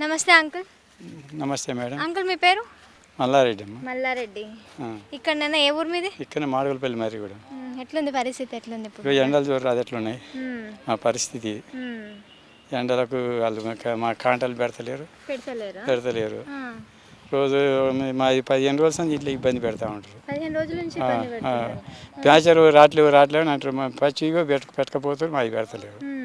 నమస్తే అంకుల్. నమస్తే madam. Uncle మీ పేరు? మల్లారెడ్డి అమ్మ. మల్లారెడ్డి. ఆ, ఇక్కడనైనా ఏ ఊరు మీది? ఇక్కడ మాడుగులపల్లి మరి కూడా. ఎట్లుంది పరిస్థితి ఎట్లుంది ఇప్పుడు? ఎండలు చూడరు అది ఎట్లున్నాయి. మా పరిస్థితి. ఎండలకు వాళ్ళు మా కాంటలు పెడతలేరు. పెడతలేరా. రోజు మా పదిహేను రోజుల నుంచి ఇట్లా ఇబ్బంది పెడతా ఉంటారు. ప్యాచరు రాట్లేవు రాట్లేవు అంటారు. మా పచ్చిగా పెట్ట పెట్టకపోతారు మావి పెడతలేరు.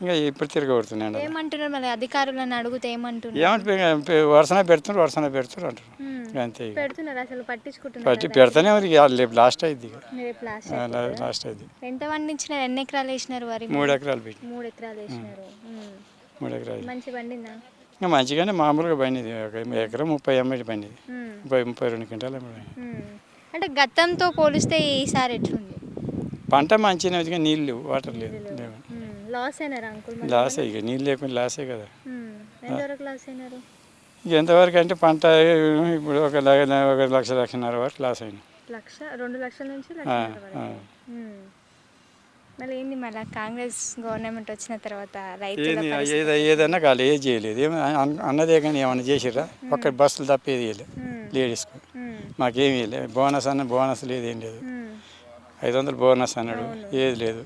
ఇంకా ఇప్పుడు తిరగబడుతుంది ఎండ ఏమంటున్నారు మరి అధికారులను అడిగితే ఏమంటున్నారు? ఏమంటే వరుసన పెడుతున్నారు వరుసన పెడుతున్నారు అంటారు. అంతే. పెడుతున్నారు అసలు పట్టించుకుంటున్నారు పట్టి పెడతానే మరి రేపు లాస్ట్ అయింది లాస్ట్ అయింది ఎంత పండించినారు ఎన్ని ఎకరాలు వేసినారు వరి మూడు ఎకరాలు పెట్టి మూడు ఎకరాలు వేసినారు. మూడు ఎకరాలు. మంచి పండిందా? ఇంకా మంచిగానే మామూలుగా పండింది ఒక ఎకరం ముప్పై ఎమ్మెడి పండింది. ముప్పై ముప్పై రెండు క్వింటాలు. అంటే గతంతో పోలిస్తే ఈసారి ఎట్లుంది? పంట మంచిగా నీళ్ళు వాటర్ లేదు. Loss అయినారా uncle? లాసే ఇక నీళ్ళు లేకుండా లాసే కదా. ఎంతవరకు లాస్ అయినారు ఇక ఎంతవరకు అంటే పంట ఇప్పుడు ఒక ఒక లక్ష లక్షన్నర వరకు లాస్ అయింది లక్ష రెండు లక్షల నుంచి లక్షన్నర. వరకు. మళ్ళీ ఏంది మళ్ళీ కాంగ్రెస్ గవర్నమెంట్ వచ్చిన తర్వాత రైతుల ఏది పరిస్థితి- ఏది ఏదన్నా కాదు ఏది చేయలేదు ఏమి అన్న- అన్నదే కానీ ఏమన్నా చేసిర్రా ఒక్క బస్సులు తప్ప ఏది చేయలేదు మ్మ్. లేడీస్కు. మాకేమీ లేదు బోనస్ అన్న బోనస్ లేదు ఏం లేదు. ఐదు వందలు బోనస్ అన్నాడు. ఏది లేదు.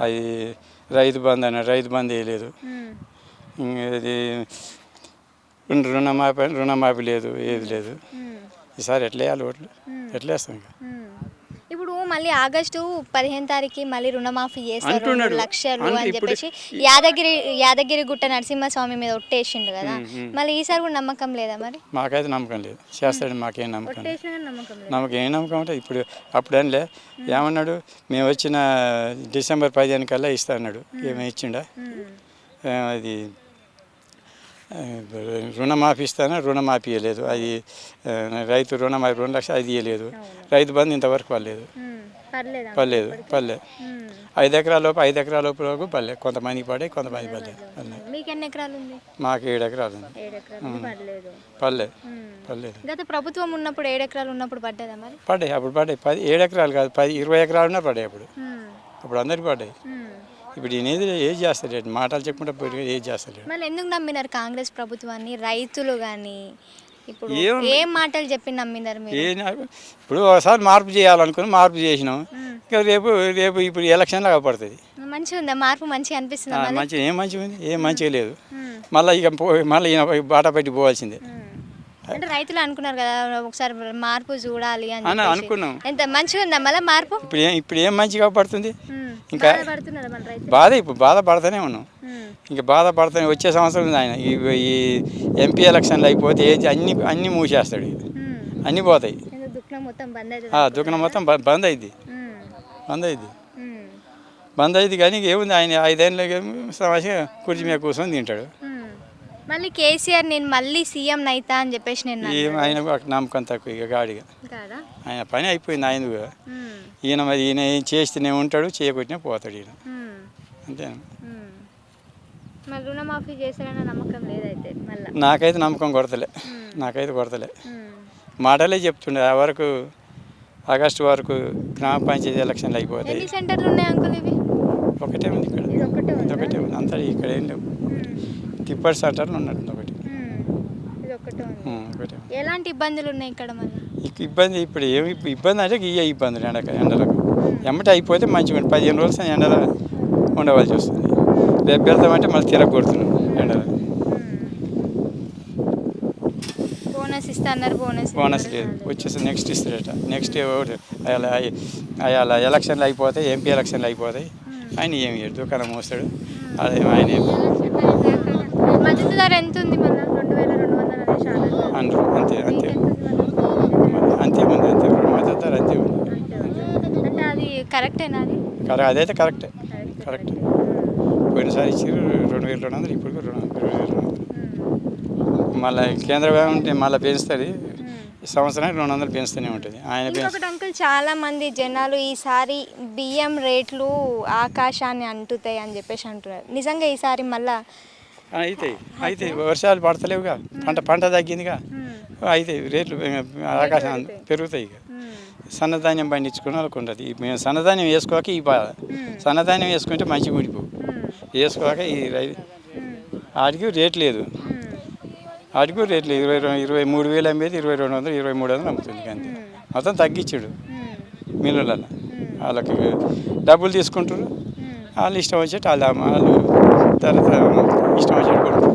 అది రైతు బంద్ అన్నాడు. రైతు బంద్ వేయలేదు. ఇది రుణమాఫీ రుణమాఫీ లేదు ఏది లేదు. ఈసారి ఎట్లా వేయాలి ఓట్లు. ఎట్లా వేస్తాం ఇంకా? మళ్ళీ ఆగస్టు పదిహేను తారీఖు మళ్ళీ రుణమాఫీ చేస్తారు. రెండు లక్షలు అని చెప్పేసి యాదగిరి యాదగిరి గుట్ట నరసింహస్వామి మీద ఒట్టేసిండు కదా. మళ్ళీ ఈసారి కూడా నమ్మకం లేదా మరి? మాకైతే నమ్మకం లేదు. చేస్తాడు మాకేం నమ్మకం నమ్మకం ఏం నమ్మకం అంటే ఇప్పుడు అప్పుడు అనలే ఏమన్నాడు? మేము వచ్చిన డిసెంబర్ పదిహేను కల్లా ఇస్తా అన్నాడు. ఏమి ఇచ్చిండా? అది రుణమాఫీ ఇస్తాను? రుణమాఫీ ఇవ్వలేదు అది రైతు రుణమాఫీ రెండు లక్షలు అది ఇవ్వలేదు రైతు బంధు ఇంతవరకు పర్లేదు. పర్లేదా పర్లేదు పర్లే. ఐదు ఎకరాల లోపు ఐదు ఎకరాల లోపు వరకు పర్లే కొంతమందికి పడే కొంతమంది పర్లే పర్లే మీకు ఏడు ఎకరాలు ఉంది. పర్లేదు. పర్లేదు గత ప్రభుత్వం ఉన్నప్పుడు ఏడు ఎకరాలు ఉన్నప్పుడు పడ్డదా మరి? పడ్డాయి అప్పుడు పడ్డాయి. పది ఏడు ఎకరాలు కాదు పది ఇరవై ఎకరాలు ఉన్నా పడ్డాయి అప్పుడు. అప్పుడు అందరికి పడ్డాయి. ఇప్పుడు ఈయన ఏది ఏది చేస్తలేడు. మాటలు చెప్పుకుంటే పోయి ఏది చేస్తలేడు. మళ్ళీ ఎందుకు నమ్మినారు కాంగ్రెస్ ప్రభుత్వాన్ని? రైతులు కానీ ఇప్పుడు ఏం- ఏం మాటలు చెప్పి నమ్మినారు మీరు? ఏ ఇప్పుడు ఒకసారి మార్పు చేయాలనుకుని మార్పు చేసినాం. ఇంకా రేపు రేపు ఇప్పుడు ఎలక్షన్లో కాపాడుతుంది మంచిగా ఉందా? మార్పు మంచిగా అనిపిస్తుందా? మంచి ఏం మంచిగా ఉంది? ఏం మంచిగా లేదు. మళ్ళీ ఇక మళ్ళీ ఈయన బాట పెట్టి పోవాల్సిందే. అంటే రైతులు అనుకున్నారు కదా ఒకసారి మార్పు చూడాలి అని. అనుకున్నాం ఎంత మంచిగా ఉందా మళ్ళీ మార్పు ఇప్పుడు ఏం ఇప్పుడు ఏం మంచిగా పడుతుంది. ఇంకా- బాధ ఇప్పుడు బాధపడతానే ఉన్నాం మ్మ్. ఇంకా బాధపడతానే వచ్చే సంవత్సరం ఉంది ఆయన ఈ ఎంపీ ఎలక్షన్లు అయిపోతే ఏది అన్ని అన్నీ మూసేస్తాడు. అన్నీ పోతాయి దుఃఖం మొత్తం బంద్ దుకాణం మొత్తం అయింది. బంద్ అయింది. బంద్ అయింది కానీ ఏముంది ఆయన ఐదేళ్ళకి సమస్య కుర్చీ మీద కూర్చొని తింటాడు. మళ్ళీ కేసీఆర్ నేను మళ్ళీ సీఎం నైతా అని చెప్పేసి నేను ఏం ఆయన నమ్మకం తక్కువ ఇక గాడిగా. ఆయన పని అయిపోయింది ఆయన. ఈయన మరి ఈయన ఏం చేస్తూనే ఉంటాడు చేయకొట్టినా పోతాడు ఈయన. మ్మ్. అంతే మ్మ్. మరి రుణమాఫీ చేశారన్న నమ్మకం లేదైతే మళ్ళా? నాకైతే నమ్మకం కొడతలే. నాకైతే కొడతలే. మాటలే చెప్తుండే ఆ వరకు ఆగస్టు వరకు గ్రామ పంచాయతీ ఎలక్షన్లు అయిపోతాయి. సెంటర్లు ఉన్నాయి అంకుల్ ఇవి? ఒకటే ఉంది ఇక్కడ. ఒకటే ఉంది? అంతా ఇక్కడ ఏం లేవు. మ్మ్. టిప్పర్ సెంటర్లు ఉన్నట్టుంది ఒకటి. ఇది ఉంది. ఒకటే. ఎలాంటి ఇబ్బందులు ఉన్నాయి ఇక్కడ ఇక ఇబ్బంది ఇప్పుడు ఏమి ఇబ్బంది అంటే ఇయ్యే ఇబ్బందులు ఎండక ఎండలకు. ఎమ్మటి అయిపోతే మంచిగా ఉంటుంది పదిహేను రోజులు ఎండలో ఉండవలసి వస్తుంది. రేపు వెళ్తామంటే మళ్ళీ తిరగొడుతున్నాం ఎండలో. బోనస్ ఇస్తా అన్నారు బోనస్ బోనస్ లేదు. వచ్చేసి నెక్స్ట్ ఇస్తాడట నెక్స్ట్ అలా అలా ఎలక్షన్లు అయిపోతాయి ఎంపీ ఎలక్షన్లు అయిపోతాయి. ఆయన ఏమి ఇయ్యడు. దుకాణం మోస్తాడు. అదే ఆయన ఏమి ధర ఎంత ఉంది మళ్ళీ రెండు వేల రెండు వందల అంతే అంతే. మళ్ళా? అంతే ఉంది అంతే. మద్దతు ధర అంతే ఉంది. అంటే అది కరెక్టేనా అది? కరెక్ట్ అదైతే కరెక్టే. కరెక్ట్ పోయినసారి ఇచ్చారు రెండు వేల రెండు వందలు ఇప్పుడు రెండు రెండు వేల రెండు వందలు మళ్ళీ కేంద్ర ఉంటే మళ్ళీ పెంచుతుంది. ఈ సంవత్సరానికి రెండు వందలు పెంచుతూనే ఉంటుంది. ఆయన ఇంకొకటి అంకుల్ చాలా మంది జనాలు ఈసారి బియ్యం రేట్లు ఆకాశాన్ని అంటుతాయి అని చెప్పేసి అంటున్నారు. నిజంగా ఈసారి మళ్ళా అవుతాయి అయితే వర్షాలు పడతలేవుగా. పంట పంట తగ్గిందిగా. అవుతాయి రేట్లు ఆకాశం పెరుగుతాయి. ఇక. సన్నధాన్యం పండించుకుని వాళ్ళకు ఉంటుంది ఈ మేము సన్నధాన్యం వేసుకోక ఈ బాధ. సన్నధాన్యం వేసుకుంటే మంచిగా ఊడిపోవు వేసుకోక ఈ రై వాటికి రేట్ లేదు. వాటికి కూడా రేట్లు ఇరవై ఇరవై మూడు వేలు అమ్మేది ఇరవై రెండు వందలు ఇరవై మూడు వందలు అమ్ముతుంది అంతే. మొత్తం తగ్గించాడు. మిల్లులలో వాళ్ళకి డబ్బులు తీసుకుంటారు వాళ్ళు ఇష్టం వచ్చేటి వాళ్ళు వాళ్ళు తర్వాత visto ayer con